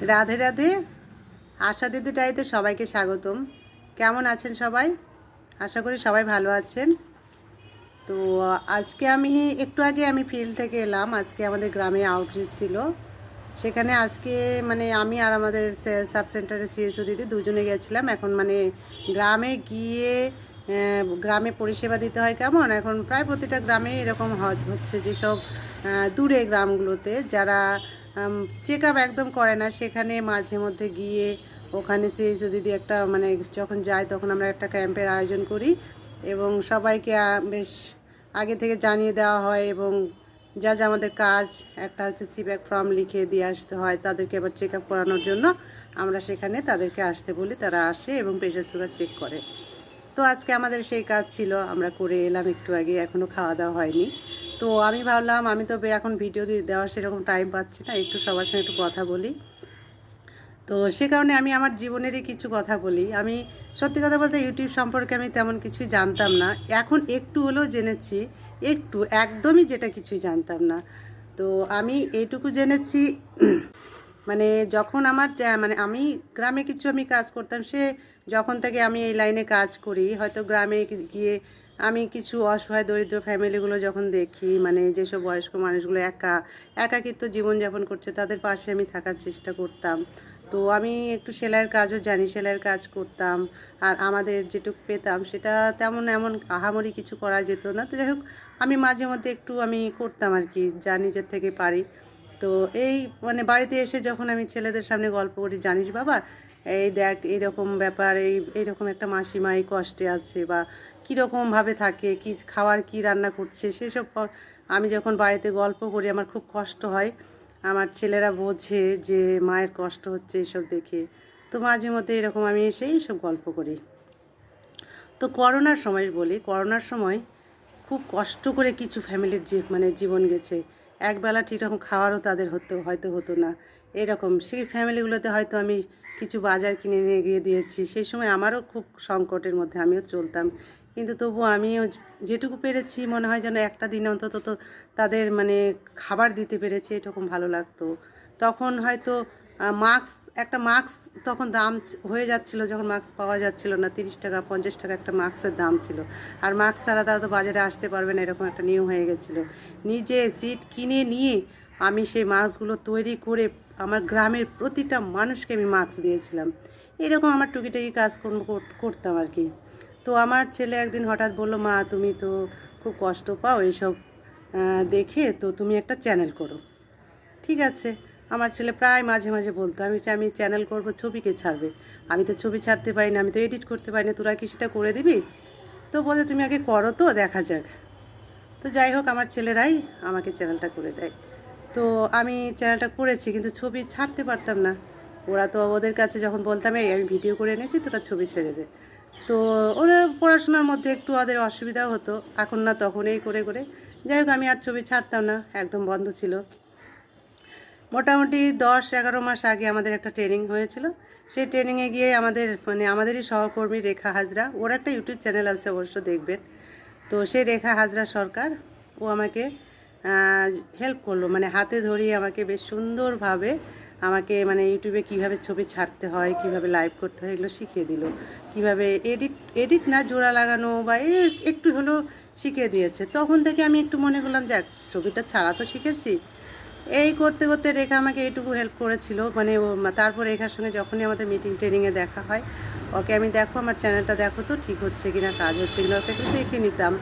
রাধে রাধে। আশা দিদি ডাইতে সবাইকে স্বাগতম। কেমন আছেন সবাই? আশা করি সবাই ভালো আছেন। তো, আজকে আমি, একটু আগে আমি ফিল্ড থেকে এলাম। আজকে আমাদের গ্রামে আউটরিচ ছিল। সেখানে আজকে মানে আমি আর আমাদের সাব সেন্টারে সিএসও দিদি দুজনে গেছিলাম। এখন মানে গ্রামে গিয়ে গ্রামে পরিষেবা দিতে হয় কেমন? এখন প্রায় প্রতিটা গ্রামে এরকম হচ্ছে যেসব দূরে গ্রামগুলোতে যারা চেক আপ একদম করে না। সেখানে মাঝে মধ্যে গিয়ে ওখানে সিএসও দিদি একটা মানে যখন যায় তখন আমরা একটা ক্যাম্পের আয়োজন করি এবং সবাইকে বেশ আগে থেকে জানিয়ে দেওয়া হয় এবং যা যা আমাদের কাজ, একটা হচ্ছে সিব্যাক ফর্ম লিখে দিয়ে আসতে হয় তাদেরকে আবার চেক আপ করানোর জন্য। আমরা সেখানে তাদেরকে আসতে বলি, তারা আসে এবং প্রেশার সুগার চেক করে। তো আজকে আমাদের সেই কাজ ছিল, আমরা করে এলাম একটু আগে এখনও খাওয়া দাওয়া হয়নি। তো আমি ভাবলাম, আমি তো এখন ভিডিও দিয়ে দেওয়ার সেরকম টাইম পাচ্ছি না, একটু সবার সঙ্গে একটু কথা বলি। তো সে কারণে আমি আমার জীবনেরই কিছু কথা বলি। আমি সত্যি কথা বলতে ইউটিউব সম্পর্কে আমি তেমন কিছুই জানতাম না। এখন একটু হলেও জেনেছি, একটু, একদমই যেটা কিছুই জানতাম না। তো আমি এইটুকু জেনেছি মানে যখন আমার মানে আমি গ্রামে কিছু আমি কাজ করতাম, সে যখন থেকে আমি এই লাইনে কাজ করি, হয়তো গ্রামে গিয়ে আমি কিছু অসহায়, দরিদ্র ফ্যামিলিগুলো যখন দেখি মানে যেসব বয়স্ক মানুষগুলো একা, একাকিত্ব জীবনযাপন করছে, তাদের পাশে আমি থাকার চেষ্টা করতাম। তো আমি একটু সেলাইয়ের কাজও জানি, সেলাইয়ের কাজ করতাম। আর আমাদের যেটুকু পেতাম, সেটা তেমন এমন আহামরি কিছু করা যেত না। তো যাই হোক, আমি মাঝে মধ্যে একটু আমি করতাম আর কি, যা নিজের থেকে পারি। তো এই মানে বাড়িতে এসে যখন আমি ছেলেদের সামনে গল্প করি, জানিস বাবা, এই দেখ, এইরকম ব্যাপার, এই, এইরকম একটা মাসিমা এই কষ্টে আছে বা কীরকমভাবে থাকে, কি খাওয়ার, কি রান্না করছে, সেসব আমি যখন বাড়িতে গল্প করি, আমার খুব কষ্ট হয়। আমার ছেলেরা বোঝে যে মায়ের কষ্ট হচ্ছে এসব দেখে। তো মাঝে মধ্যে এরকম আমি এসে এইসব গল্প করি। তো করোনার সময় বলি, করোনার সময় খুব কষ্ট করে কিছু ফ্যামিলির মানে জীবন গেছে। একবেলা ঠিকরকম খাওয়ারও তাদের হতো, হয়তো হতো না। এরকম সেই ফ্যামিলিগুলোতে হয়তো আমি কিছু বাজার কিনে নিয়ে গিয়ে দিয়েছি। সেই সময় আমারও খুব সংকটের মধ্যে আমিও চলতাম। কিন্তু তবু আমিও যেটুকু পেরেছি, মনে হয় যেন একটা দিন অন্তত তো তাদের মানে খাবার দিতে পেরেছি, এরকম ভালো লাগতো। তখন হয়তো মাস্ক, একটা মাস্ক তখন দাম হয়ে যাচ্ছিল, যখন মাস্ক পাওয়া যাচ্ছিল না, তিরিশ টাকা, পঞ্চাশ টাকা একটা মাস্কের দাম ছিল। আর মাস্ক ছাড়া তারা তো বাজারে আসতে পারবে না, এরকম একটা নিয়ম হয়ে গেছিল। নিজে সিট কিনে নিয়ে আমি সেই মাস্কগুলো তৈরি করে আমার গ্রামের প্রতিটা মানুষকে আমি মাস্ক দিয়েছিলাম। এরকম আমার টুকিটাকি কাজকর্ম কর- করতাম আর কি। তো আমার ছেলে একদিন হঠাৎ বলল, মা, তুমি তো খুব কষ্ট পাও এইসব দেখে, তো তুমি একটা চ্যানেল করো। ঠিক আছে। আমার ছেলে প্রায় মাঝে মাঝে বলতো, আমি আমি চ্যানেল করব, ছবিকে ছাড়বে। আমি তো ছবি ছাড়তে পারি না, আমি তো এডিট করতে পারি না, তোরা কি সেটা করে দিবি? তো বলে তুমি আগে করো তো, দেখা যাক। তো যাই হোক, আমার ছেলেরাই আমাকে চ্যানেলটা করে দেয়। তো আমি চ্যানেলটা করেছি, কিন্তু ছবি ছাড়তে পারতাম না। ওরা তো ওদের কাছে যখন বলতাম, এই, আমি ভিডিও করে এনেছি, তোরা ছবি ছেড়ে দে। তো ওরা পড়াশোনার মধ্যে একটু ওদের অসুবিধাও হতো। এখন না তখন এই করে করে। যাই হোক, আমি আর ছবি ছাড়তাম না, একদম বন্ধ ছিল। মোটামুটি দশ, এগারো মাস আগে আমাদের একটা ট্রেনিং হয়েছিল। সেই ট্রেনিংয়ে গিয়ে আমাদের মানে আমাদেরই সহকর্মী রেখা হাজরা, ওর একটা ইউটিউব চ্যানেল আছে অবশ্য দেখবেন। তো সেই রেখা হাজরা সরকার, ও আমাকে হেল্প করল। মানে হাতে ধরিয়ে আমাকে বেশ সুন্দরভাবে আমাকে মানে ইউটিউবে কীভাবে ছবি ছাড়তে হয়, কীভাবে লাইভ করতে হয়, এগুলো শিখিয়ে দিল। কীভাবে এডিট এডিট না জোড়া লাগানো বা একটু হলেও শিখিয়ে দিয়েছে। তখন থেকে আমি একটু মনে করলাম যাক, ছবিটা ছাড়া তো শিখেছি। এই করতে করতে রেখা আমাকে এইটুকু হেল্প করেছিল। মানে তারপর রেখার সঙ্গে যখনই আমাদের মিটিং ট্রেনিংয়ে দেখা হয়, ওকে, আমি দেখো, আমার চ্যানেলটা দেখো তো, ঠিক হচ্ছে কিনা, কাজ হচ্ছে কিনা, ওকে একটু দেখে নিতাম।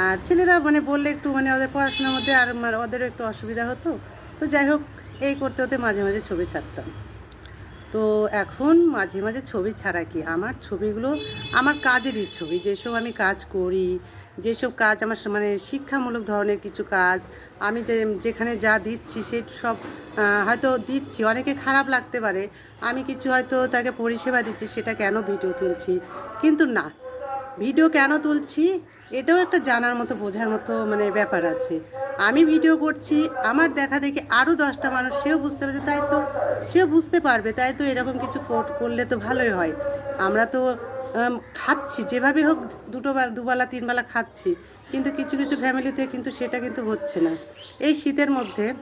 আর ছেলেরা মানে বললে একটু মানে ওদের পড়াশোনার মধ্যে আর ওদেরও একটু অসুবিধা হতো। তো যাই হোক এই করতে হতে মাঝে মাঝে ছবি ছাড়তাম। তো এখন মাঝে মাঝে ছবি ছাড়া কি? আমার ছবিগুলো আমার কাজেরই ছবি। যেসব আমি কাজ করি, যেসব কাজ আমার মানে শিক্ষামূলক ধরনের কিছু কাজ, আমি যে, যেখানে যা দিচ্ছি সে সব হয়তো দিচ্ছি। অনেকে খারাপ লাগতে পারে। আমি কিছু হয়তো তাকে পরিষেবা দিচ্ছি, সেটা কেন ভিডিও তুলছি? কিন্তু না। ভিডিও কেন তুলছি? এটাও একটা জানার মতো, বোঝার মতো মানে ব্যাপার আছে। আমি ভিডিও করছি, আমার দেখা দেখে আরও দশটা মানুষ, সেও বুঝতে পারছে, তাই তো, সেও বুঝতে পারবে, তাই তো এরকম কিছু কর- করলে তো ভালোই হয়। আমরা তো খাচ্ছি, যেভাবে হোক দুটো বেলা দুবেলা, তিনবেলা খাচ্ছি, কিন্তু কিছু কিছু ফ্যামিলিতে কিন্তু সেটা কিন্তু হচ্ছে না। এই শীতের মধ্যে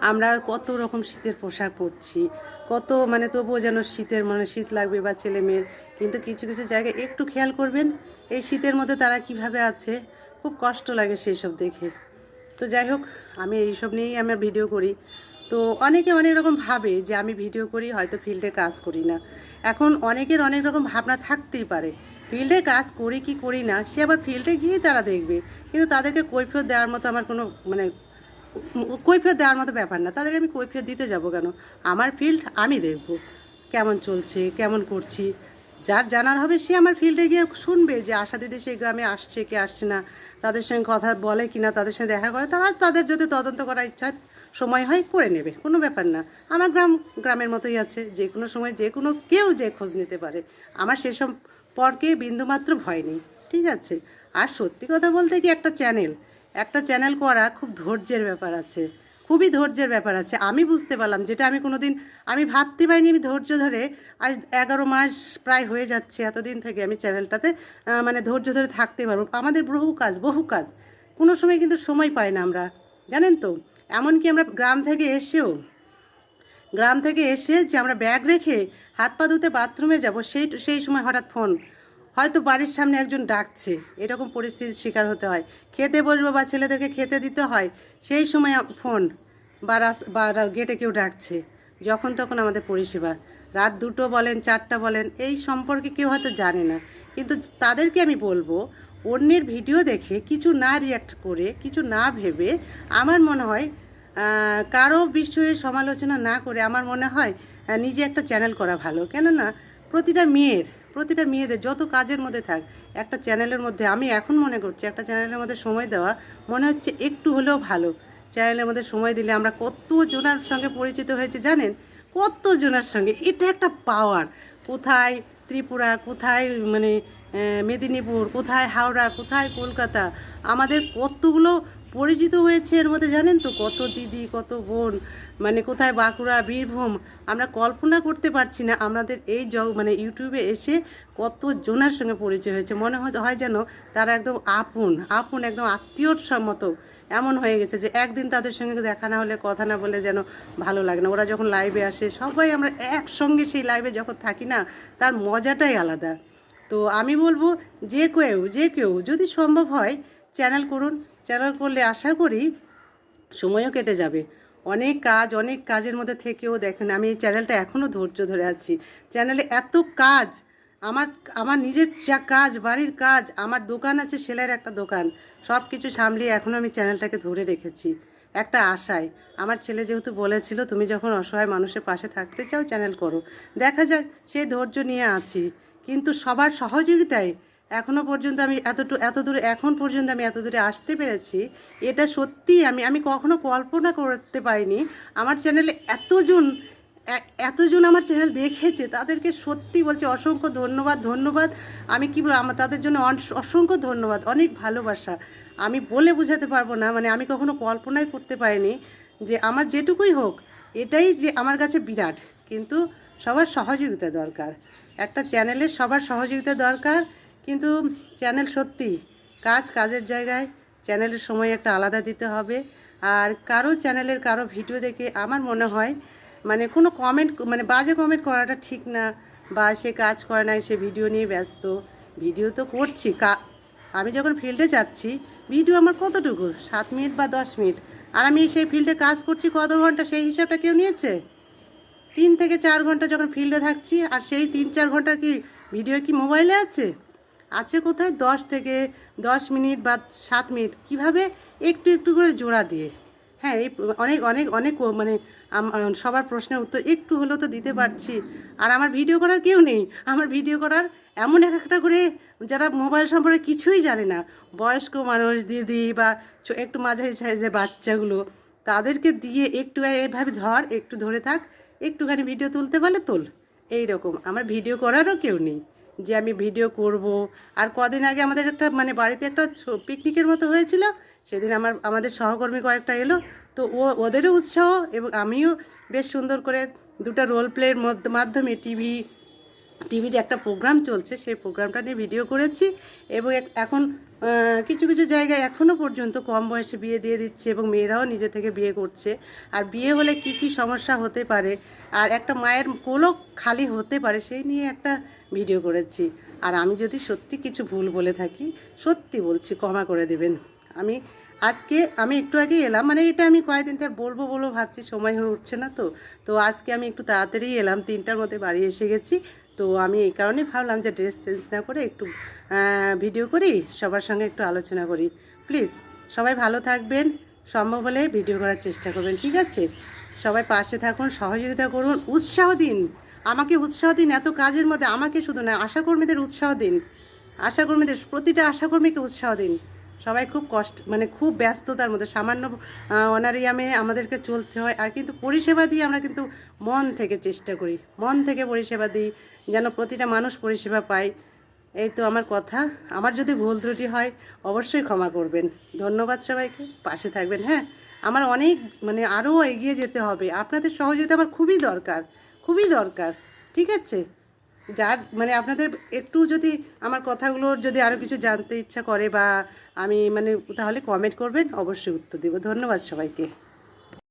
আমরা কত রকম শীতের পোশাক পরছি, কত মানে তবুও যেন শীতের মানে শীত লাগবে বা ছেলে মেয়ের, কিন্তু কিছু কিছু জায়গায় একটু খেয়াল করবেন, এই শীতের মধ্যে তারা কীভাবে আছে, খুব কষ্ট লাগে সেই সব দেখে। তো যাই হোক, আমি এইসব নিয়েই আমার ভিডিও করি। তো অনেকে অনেক রকম ভাবে যে আমি ভিডিও করি, হয়তো ফিল্ডে কাজ করি না। এখন অনেকের অনেক রকম ভাবনা থাকতেই পারে। ফিল্ডে কাজ করি কি করি না, সে আবার ফিল্ডে গিয়েই তারা দেখবে। কিন্তু তাদেরকে কৈফিয়ত দেওয়ার মতো আমার কোনো মানে কৈফিয়ত দেওয়ার মতো ব্যাপার না। তাদেরকে আমি কৈফিয়ত দিতে যাব কেন? আমার ফিল্ড আমি দেখব। কেমন চলছে, কেমন করছি? যার জানার হবে, সে আমার ফিল্ডে গিয়ে শুনবে যে আশা দিদি সেই গ্রামে আসছে কি আসছে না। তাদের সঙ্গে কথা বলে কি না তাদের সঙ্গে দেখা করে, তারা তাদের যদি তদন্ত করার ইচ্ছা সময় হয় করে নেবে, কোনো ব্যাপার না। আমার গ্রাম, গ্রামের মতোই আছে, যে কোনো সময় যে কোনো কেউ যে খোঁজ নিতে পারে। আমার সেসব পরকে বিন্দুমাত্র ভয় নেই, ঠিক আছে? আর সত্যি কথা বলতে কি একটা চ্যানেল একটা চ্যানেল করা খুব ধৈর্যের ব্যাপার আছে। খুবই ধৈর্যের ব্যাপার আছে। আমি বুঝতে পারলাম যেটা আমি কোনো দিন আমি ভাবতে পারিনি আমি ধৈর্য ধরে। আজ এগারো মাস প্রায় হয়ে যাচ্ছে এতদিন থেকে আমি চ্যানেলটাতে মানে ধৈর্য ধরে থাকতে পারব। আমাদের বহু কাজ বহু কাজ। কোনো সময় কিন্তু সময় পাই না আমরা। জানেন তো? এমনকি আমরা গ্রাম থেকে এসেও, গ্রাম থেকে এসে যে আমরা ব্যাগ রেখে হাত পা ধুতে বাথরুমে যাব, সেই সেই সময় হঠাৎ ফোন। হয়তো বাড়ির সামনে একজন ডাকছে, এরকম পরিস্থিতির শিকার হতে হয়। খেতে বসবো বা ছেলেদেরকে খেতে দিতে হয়, সেই সময় ফোন বা বা গেটে কেউ ডাকছে, যখন তখন আমাদের পরিষেবা। রাত দুটো বলেন, চারটা বলেন, এই সম্পর্কে কেউ হয়তো জানে না। কিন্তু তাদেরকে আমি বলব, অন্যের ভিডিও দেখে কিছু না রিয়াক্ট করে, কিছু না ভেবে আমার মনে হয় কারও বিষয়ে সমালোচনা না করে আমার মনে হয় নিজে একটা চ্যানেল করা ভালো। কেননা, প্রতিটা মেয়ের প্রতিটা মেয়েদের যত কাজের মধ্যে থাক, একটা চ্যানেলের মধ্যে আমি এখন মনে করছি একটা চ্যানেলের মধ্যে সময় দেওয়া মনে হচ্ছে একটু হলেও ভালো। চ্যানেলের মধ্যে সময় দিলে আমরা কত জনার সঙ্গে পরিচিত হয়েছে জানেন? কত জনার সঙ্গে। এটা একটা পাওয়ার কোথায় ত্রিপুরা, কোথায় মানে মেদিনীপুর, কোথায় হাওড়া, কোথায় কলকাতা? আমাদের কতগুলো পরিচিত হয়েছে এর মধ্যে জানেন তো? কত দিদি, কত বোন মানে কোথায় বাঁকুড়া, বীরভূম, আমরা কল্পনা করতে পারছি না আমাদের এই জ মানে ইউটিউবে এসে কত জনের সঙ্গে পরিচয় হয়েছে। মনে হয় হয় যেন তারা একদম আপন আপন একদম আত্মীয়র মতো এমন হয়ে গেছে যে একদিন তাদের সঙ্গে দেখা না হলে, কথা না বলে যেন ভালো লাগে না। ওরা যখন লাইভে আসে, সবাই আমরা একসঙ্গে সেই লাইভে যখন থাকি না, তার মজাটাই আলাদা। তো আমি বলব, যে কেউ যে কেউ যদি সম্ভব হয় চ্যানেল করুন। চ্যানেল করলে আশা করি সময়ও কেটে যাবে। অনেক কাজ, অনেক কাজের মধ্যে থেকেও দেখেন আমি এই চ্যানেলটা এখনও ধৈর্য ধরে আছি। চ্যানেলে এত কাজ, আমার আমার নিজের যা কাজ, বাড়ির কাজ, আমার দোকান আছে, সেলাইয়ের একটা দোকান সব কিছু সামলিয়ে এখনও আমি চ্যানেলটাকে ধরে রেখেছি। একটা আশায়। আমার ছেলে যেহেতু বলেছিল, তুমি যখন অসহায় মানুষের পাশে থাকতে চাও, চ্যানেল করো। দেখা যাক সেই ধৈর্য নিয়ে আছি। কিন্তু সবার সহযোগিতায় এখনও পর্যন্ত আমি এতটু এত দূরে এখন পর্যন্ত আমি এত দূরে আসতে পেরেছি। এটা সত্যি আমি আমি কখনো কল্পনা করতে পারিনি। আমার চ্যানেলে এতজন এতজন আমার চ্যানেল দেখেছে, তাদেরকে সত্যি বলছি অসংখ্য ধন্যবাদ ধন্যবাদ। আমি কি বলব, আমার, তাদের জন্য অসংখ্য ধন্যবাদ, অনেক ভালোবাসা। আমি বলে বোঝাতে পারব না মানে আমি কখনো কল্পনাই করতে পারিনি যে আমার যেটুকুই হোক, এটাই যে আমার কাছে বিরাট। কিন্তু সবার সহযোগিতা দরকার। একটা চ্যানেলের সবার সহযোগিতা দরকার। কিন্তু চ্যানেল সত্যি, কাজ কাজের জায়গায় চ্যানেলের সময় একটা আলাদা দিতে হবে। আর কারও চ্যানেলের কারও ভিডিও দেখে আমার মনে হয় মানে কোনো কমেন্ট মানে বাজে কমেন্ট করাটা ঠিক না, বা সে কাজ করে নাই, সে ভিডিও নিয়ে ব্যস্ত। ভিডিও তো করছি, কা, আমি যখন ফিল্ডে যাচ্ছি ভিডিও আমার কতটুকু? সাত মিনিট বা দশ মিনিট আর আমি সেই ফিল্ডে কাজ করছি কত ঘণ্টা? সেই হিসাবটা কেউ নিয়েছে? তিন থেকে চার ঘণ্টা যখন ফিল্ডে থাকছি, আর সেই তিন চার ঘণ্টা কি ভিডিও কি মোবাইলে আছে? আছে কোথায়? দশ থেকে দশ মিনিট বা সাত মিনিট। কীভাবে? একটু একটু করে জোড়া দিয়ে। হ্যাঁ এই অনেক অনেক অনেক মানে সবার প্রশ্নের উত্তর একটু হলেও তো দিতে পারছি। আর আমার ভিডিও করার কেউ নেই। আমার ভিডিও করার এমন এক একটা করে যারা মোবাইল সম্পর্কে কিছুই জানে না, বয়স্ক মানুষ, দিদি বা একটু মাঝারি সাইজের বাচ্চাগুলো, তাদেরকে দিয়ে একটু এভাবে ধর, একটু ধরে থাক, একটুখানি ভিডিও তুলতে পারলে তোল। এই রকম আমার ভিডিও করারও কেউ নেই। যে আমি ভিডিও করব। আর কদিন আগে আমাদের একটা মানে বাড়িতে একটা পিকনিকের মতো হয়েছিল। সেদিন আমার, আমাদের সহকর্মী কয়েকটা এলো। তো ও, ওদেরও উৎসাহ এবং আমিও বেশ সুন্দর করে দুটা রোল প্লের মাধ্যমে টিভি টিভির একটা প্রোগ্রাম চলছে, সেই প্রোগ্রামটা নিয়ে ভিডিও করেছি এবং এখন কিছু কিছু জায়গায় এখনও পর্যন্ত কম বয়সে বিয়ে দিয়ে দিচ্ছে এবং মেয়েরাও নিজে থেকে বিয়ে করছে। আর বিয়ে হলে কি কি সমস্যা হতে পারে? আর একটা মায়ের কোলও খালি হতে পারে, সেই নিয়ে একটা ভিডিও করেছি। আর আমি যদি সত্যি কিছু ভুল বলে থাকি, সত্যি বলছি, ক্ষমা করে দেবেন। আমি আজকে, আমি একটু আগে এলাম মানে এটা আমি কয়েকদিন থেকে বলব বলব ভাবছি, সময় হয়ে উঠছে না তো তো আজকে আমি একটু তাড়াতাড়ি এলাম, তিনটার মধ্যে বাড়ি এসে গেছি। তো আমি এই কারণেই ভাবলাম যে ড্রেস চেঞ্জ না করে একটু ভিডিও করি, সবার সঙ্গে একটু আলোচনা করি। প্লিজ সবাই ভালো থাকবেন, সম্ভব হলে ভিডিও করার চেষ্টা করবেন, ঠিক আছে? সবাই পাশে থাকুন, সহযোগিতা করুন, উৎসাহ দিন। আমাকে উৎসাহ দিন এত কাজের মধ্যে, আমাকে শুধু না আশাকর্মীদের উৎসাহ দিন। আশাকর্মীদের, প্রতিটা আশাকর্মীকে উৎসাহ দিন। সবাই খুব কষ্ট মানে খুব ব্যস্ততার মধ্যে, সামান্য অনারিয়ামে আমাদেরকে চলতে হয়। আর কিন্তু পরিষেবা দিয়ে আমরা কিন্তু মন থেকে চেষ্টা করি। মন থেকে পরিষেবা দিই, যেন প্রতিটা মানুষ পরিষেবা পায়। এই তো আমার কথা। আমার যদি ভুল ত্রুটি হয়, অবশ্যই ক্ষমা করবেন। ধন্যবাদ সবাইকে। পাশে থাকবেন। হ্যাঁ আমার অনেক মানে আরও এগিয়ে যেতে হবে। আপনাদের সহযোগিতা আমার খুবই দরকার। খুবই দরকার। ঠিক আছে? যার মানে আপনাদের একটু যদি আমার কথাগুলোর যদি আরও কিছু জানতে ইচ্ছা করে বা আমি মানে তাহলে কমেন্ট করবেন, অবশ্যই উত্তর দেবো। ধন্যবাদ সবাইকে।